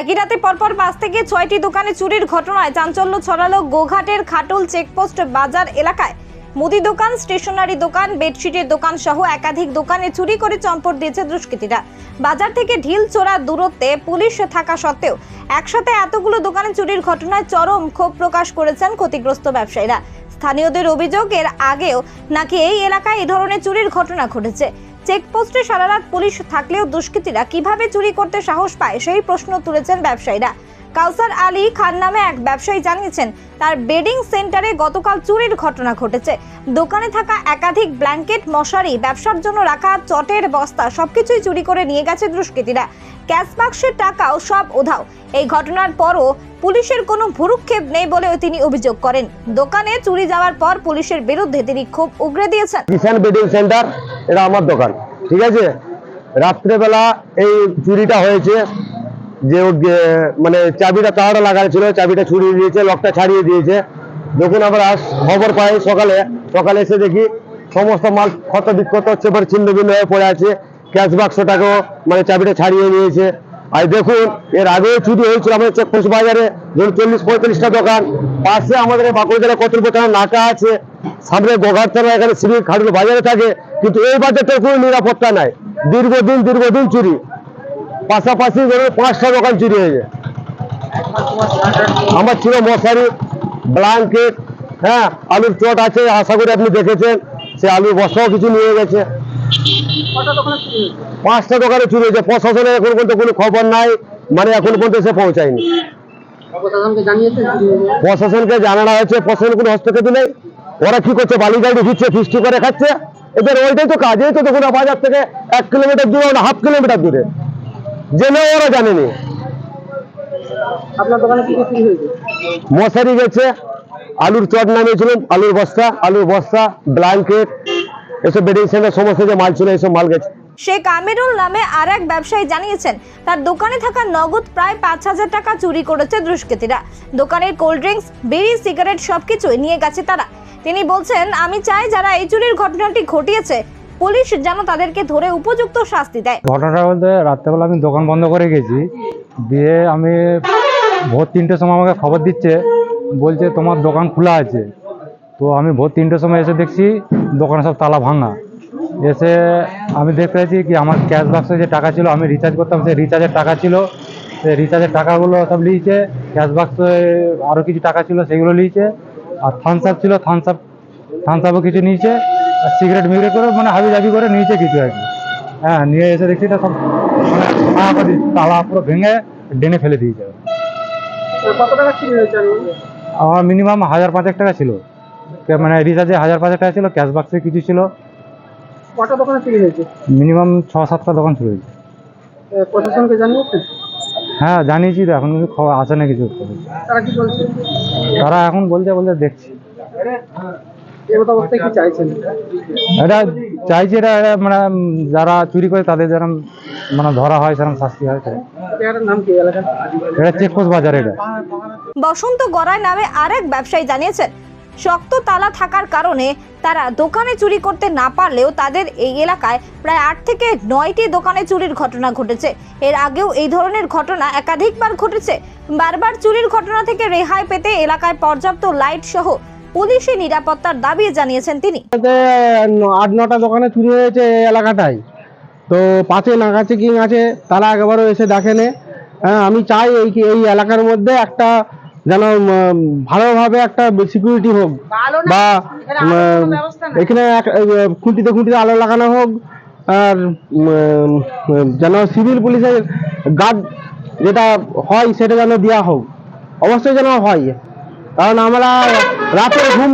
একই রাতে পরপর পাঁচ থেকে ছয়টি দোকানে চুরির ঘটনায় চাঞ্চল্য ছড়ালো গোঘাটের খাটুল চেকপোস্ট বাজার এলাকায়। মুদি দোকান, স্টেশনারি দোকান, বেডশিটের দোকান সহ একাধিক দোকানে চুরি করে চম্পট দিয়েছে দুষ্কৃতীরা। বাজার থেকে ঢিল চোরা দূরত্বে পুলিশ থাকা সত্ত্বেও একসাথে এতগুলো দোকানে চুরির ঘটনায় চরম ক্ষোভ প্রকাশ করেছেন ক্ষতিগ্রস্ত ব্যবসায়ীরা। স্থানীয়দের অভিযোগ, এর আগেও নাকি এই এলাকায় এই ধরনের চুরির ঘটনা ঘটেছে। চেকপোস্টে সারা রাত পুলিশ থাকলেও দুষ্কৃতীরা কীভাবে চুরি করতে সাহস পায় সেই প্রশ্ন তুলেছেন ব্যবসায়ীরা। কাউসার আলী খান নামে এক ব্যবসায়ী জানিয়েছেন, তার বেডিং সেন্টারে গতকাল চুরির ঘটনা ঘটেছে। দোকানে থাকা একাধিক ব্ল্যাঙ্কেট, মশারি, ব্যবসার জন্য রাখা চটের বস্তা সবকিছুই চুরি করে নিয়ে গেছে দুষ্কৃতীরা। ক্যাশ বাক্সের টাকাও সব উধাও। এই ঘটনার পরও পুলিশের কোনো ভুরুক্ষেপ নেই বলেও তিনি অভিযোগ করেন। দোকানে চুরি যাওয়ার পর পুলিশের বিরুদ্ধে তিনি ক্ষোভ উগরে দিয়েছেন। বেডিং সেন্টার এটা আমার দোকান, ঠিক আছে? রাত্রেবেলা এই চুরিটা হয়েছে, যে মানে চাবিটা তাড়া লাগানো ছিল, চাবিটা ছুড়িয়ে দিয়েছে, লকটা ছাড়িয়ে দিয়েছে। যখন আমরা খবর পাই সকালে সকালে এসে দেখি সমস্ত মাল ক্ষত বিক্ষত হচ্ছে ছিন্ন ভিন্ন হয়ে পড়ে আছে। ক্যাশ বাক্সটাকেও মানে চাবিটা ছাড়িয়ে নিয়েছে আর দেখুন, এর আগেও চুরি হয়েছিল আমাদের চেকপোস্ট বাজারে, ধরুন চল্লিশ পঁয়তাল্লিশটা দোকান। পাশে আমাদের বাঁকুড়া জেলা কতুলপোতানা নাকা আছে। সামনে গোঘাট থানা এখানে শ্রী খাটুল বাজারে থাকে কিন্তু এই বাজারটার কোনো নিরাপত্তা নাই। দীর্ঘদিন দীর্ঘদিন চুরি। পাশাপাশি ধরুন পাঁচটা দোকান চুরি হয়েছে আমার ছিল মশারি ব্ল্যাঙ্কেট হ্যাঁ আলুর চট আছে আশা করি আপনি দেখেছেন সে আলুর বস্তাও কিছু নিয়ে গেছে। পাঁচটা দোকানে চুরি হয়েছে। প্রশাসনের এখন পর্যন্ত কোনো খবর নাই মানে এখন পর্যন্ত সে পৌঁছায়নি। প্রশাসনকে প্রশাসনকে জানানো হয়েছে প্রশাসন কোনো হস্তক্ষেপ নেই। ওরা কি করছে? বালি গাড়ি দিচ্ছে ফিস্টি করে খাচ্ছে। এদের ওইটাই তো কাজ। এই তো দেখুন বাজার থেকে এক কিলোমিটার দূরে না হাফ কিলোমিটার দূরে। জেনেও ওরা জানেনি। আপনার দোকানে কি কি হয়েছে? মশারি গেছে আলুর চট নামিয়েছিলাম আলুর বস্তা আলুর বস্তা ব্ল্যাঙ্কেট এসব বেডিং সেন্টার সমস্ত যে মাল ছিল এসব মাল গেছে। শেখ আমিরুল নামে আর এক ব্যবসায়ী জানিয়েছেন তার দোকানে থাকা নগদ প্রায় পাঁচ হাজার টাকা চুরি করেছে দুষ্কৃতীরা। দোকানের কোল্ড ড্রিঙ্কস বিড়ি সিগারেট সবকিছুই নিয়ে গেছে তারা। তিনি বলছেন, আমি চাই যারা এই চুরির ঘটনাটি ঘটিয়েছে, পুলিশ যেন তাদেরকে ধরে উপযুক্ত শাস্তি দেয়। ঘটনাটা বলতে রাত্রেবেলা আমি দোকান বন্ধ করে গেছি। দিয়ে আমি ভোর তিনটের সময় আমাকে খবর দিচ্ছে, বলছে, তোমার দোকান খোলা আছে। তো আমি ভোর তিনটের সময় এসে দেখছি দোকানে সব তালা ভাঙা। এসে আমি দেখতে পাচ্ছি কি, আমার ক্যাশ বাক্সে যে টাকা ছিল, আমি রিচার্জ করতাম, সেই রিচার্জের টাকা ছিল। সেই রিচার্জের টাকাগুলো সব নিয়েছে ক্যাশ বাক্সে আরও কিছু টাকা ছিল, সেগুলো নিয়েছে আর থামস আপ ছিল থামস আপ থামস আপও কিছু নিয়েছে আর সিগারেট মিগারেট করে মানে হাবি জাবি করে নিয়েছে কিছু আর কি। হ্যাঁ নিয়ে এসে দেখছি এটা সব মানে তালা পুরো ভেঙে ডেনে ফেলে দিয়েছে। হয়েছে আমার মিনিমাম হাজার পাঁচেক টাকা ছিল। মানে রিচার্জে হাজার পাঁচেক টাকা ছিল ক্যাশ বাক্সে কিছু ছিল। কটা দোকানে চুরি হয়েছে? মিনিমাম ছ সাতটা দোকান প্রশাসনকে জানিয়েছেন? হ্যাঁ জানিয়েছি তো এখন কিন্তু খবর আসে না কিছু। তারা কি বলছে? তারা এখন বলতে বলতে দেখছি। এটা চাইছি এটা মানে যারা চুরি করে তাদের যেরকম মানে ধরা হয় সেরকম শাস্তি হয় এটা চেকপোস্ট বাজার এটা। বসন্ত গড়াই নামে আরেক ব্যবসায়ী জানিয়েছেন, শক্ত তালা থাকার কারণে তারা দোকানে চুরি করতে না পারলেও তাদের এই এলাকায় প্রায় আট থেকে নয়টি দোকানে চুরির ঘটনা ঘটেছে। এর আগেও এই ধরনের ঘটনা একাধিকবার ঘটেছে। বারবার চুরির ঘটনা থেকে রেহাই পেতে এলাকায় পর্যাপ্ত লাইট সহ পুলিশি নিরাপত্তার দাবি জানিয়েছেন তিনি। আট, নটা দোকানে চুরি হয়েছে এই এলাকাটাই তো পাঁচে নাগা চেকিং আছে, তারা একবারও এসে দেখেনে। হ্যাঁ আমি চাই এই এই এলাকার মধ্যে একটা যেন ভালোভাবে একটা সিকিউরিটি হোক বা এখানে খুঁটিতে খুঁটিতে আলো লাগানো হোক আর যেন সিভিল পুলিশের গার্ড যেটা হয় সেটা যেন দেওয়া হোক। অবশ্যই যেন হয় কারণ আমরা রাতের ঘুম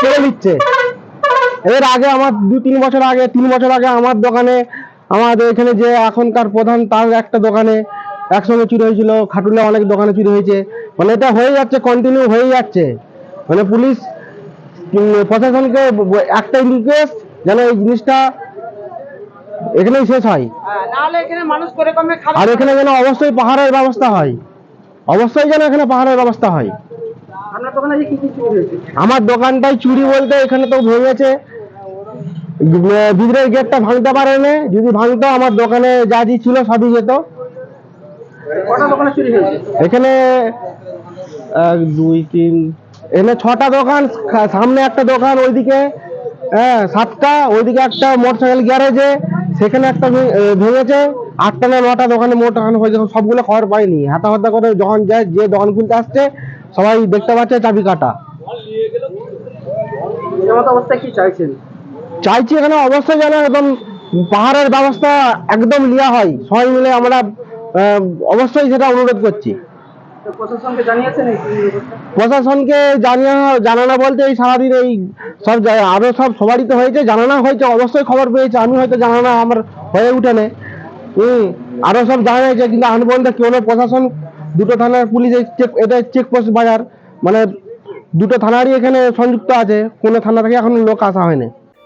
কেড়ে নিচ্ছে। এর আগে আমার দু তিন বছর আগে তিন বছর আগে আমার দোকানে আমাদের এখানে যে এখনকার প্রধান তার একটা দোকানে একসঙ্গে চুরি হয়েছিল খাটুলে অনেক দোকানে চুরি হয়েছে। মানে এটা হয়ে যাচ্ছে কন্টিনিউ হয়ে যাচ্ছে। মানে পুলিশ প্রশাসনকে একটা রিকোয়েস্ট যেন এই জিনিসটা এখানেই শেষ হয়। আর এখানে যেন অবশ্যই পাহাড়ের ব্যবস্থা হয়। অবশ্যই যেন এখানে পাহাড়ের ব্যবস্থা হয়। আমার দোকানটাই চুরি বলতে এখানে তো ভেঙেছে ভিতরের গেটটা ভাঙতে পারেনি। যদি ভাঙতো আমার দোকানে যা যা ছিল সবই যেত কটা দোকানে চুরি হয়েছে এখানে এক দুই তিন এখানে ছটা দোকান সামনে একটা দোকান ওইদিকে হ্যাঁ সাতটা ওইদিকে একটা মোটরসাইকেল গ্যারেজে সেখানে একটা ভেঙেছে আটটা না নটা দোকানে মোট টাকানো হয়েছে সবগুলো খবর পাইনি। হাতা হাতা করে যখন যায় যে দোকান খুলতে আসছে সবাই দেখতে পাচ্ছে চাবি কাটা। এমত কি চাইছেন? চাইছি এখানে অবশ্যই যেন একদম পাহাড়ের ব্যবস্থা একদম নেওয়া হয়। সবাই মিলে আমরা অবশ্যই সেটা অনুরোধ করছি। প্রশাসনকে জানিয়ে জানানো বলতে এই সারাদিন এই সব আরও সব সবারই তো হয়েছে জানানো হয়েছে অবশ্যই খবর পেয়েছে আমি হয়তো জানানো আমার হয়ে উঠেনে হুম আরও সব জানা হয়েছে কিন্তু আমি বলতে কোনো প্রশাসন দুটো থানার পুলিশ চেক এটা চেকপোস্ট বাজার মানে দুটো থানারই এখানে সংযুক্ত আছে কোনো থানা থেকে এখন লোক আসা হয়নি।